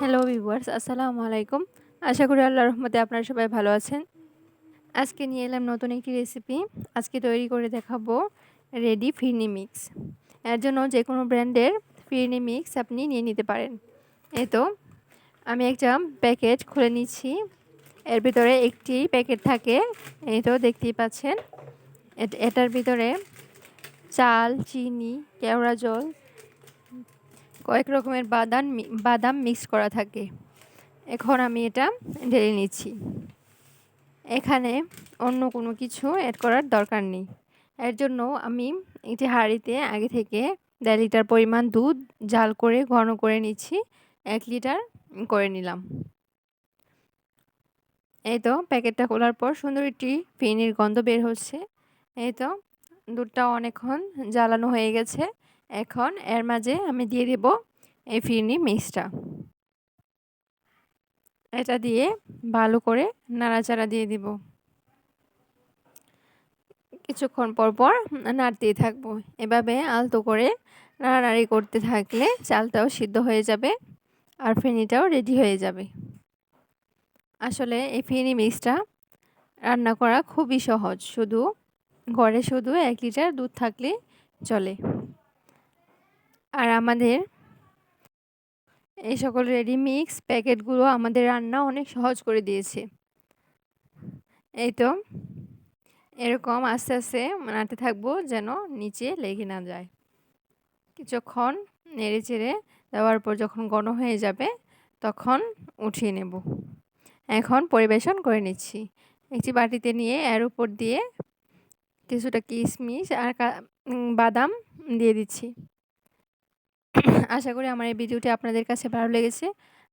Hello viewers আসসালামু আলাইকুম আশা করি আল্লাহর রহমতে আপনারা সবাই ভালো আছেন। আজকে নিয়ে এলাম নতুন একটি রেসিপি আজকে তৈরি করে দেখাবো রেডি ফিরনি মিক্স এর জন্য যে কোনো ব্র্যান্ডের ফিরনি মিক্স আপনি নিয়ে নিতে পারেন। এই তো, আমি একটা প্যাকেট খুলে নিচ্ছি। এর ভিতরে একটি প্যাকেট থাকে। এই তো, দেখতেই পাচ্ছেন। এটার ভিতরে চাল, চিনি, কেওড়া জল কয়েক রকমের বাদাম বাদাম মিক্স করা থাকে। এখন আমি এটা ঢেলে নিচ্ছি। এখানে অন্য কোনো কিছু অ্যাড করার দরকার নেই। এর জন্য আমি একটি হাঁড়িতে আগে থেকে দেড় লিটার পরিমাণ দুধ জাল করে ঘন করে নিচ্ছি। এক লিটার করে নিলাম। এই তো প্যাকেটটা খোলার পর সুন্দর একটি ফিনির গন্ধ বের হচ্ছে। এই তো দুধটা অনেকক্ষণ জ্বালানো হয়ে গেছে। এখন এর মাঝে আমি দিয়ে দেব এই ফিরনি মিক্সটা। এটা দিয়ে ভালো করে নাড়াচাড়া দিয়ে দিব। কিছুক্ষণ পর পর নাড়তেই থাকব। এভাবে আলতো করে নাড়ানাড়ি করতে থাকলে চালটাও সিদ্ধ হয়ে যাবে আর ফিনিটাও রেডি হয়ে যাবে। আসলে এই ফিনি মিক্সটা রান্না করা খুবই সহজ। শুধু ঘরে শুধু এক লিটার দুধ থাকলে চলে। আর আমাদের এই সকল রেডি মিক্স প্যাকেটগুলো আমাদের রান্না অনেক সহজ করে দিয়েছে। এই তো, এরকম আস্তে আস্তে নাড়তে থাকব যেন নিচে লেগে না যায়। কিছুক্ষণ নেড়ে চেড়ে দেওয়ার পর যখন ঘন হয়ে যাবে তখন উঠিয়ে নেব। এখন পরিবেশন করে নিচ্ছি। একটি বাটিতে নিয়ে এর উপর দিয়ে কিছুটা কিশমিশ আর বাদাম দিয়ে দিচ্ছি। আশা করি আমার এই ভিডিওটি আপনাদের কাছে ভালো লেগেছে।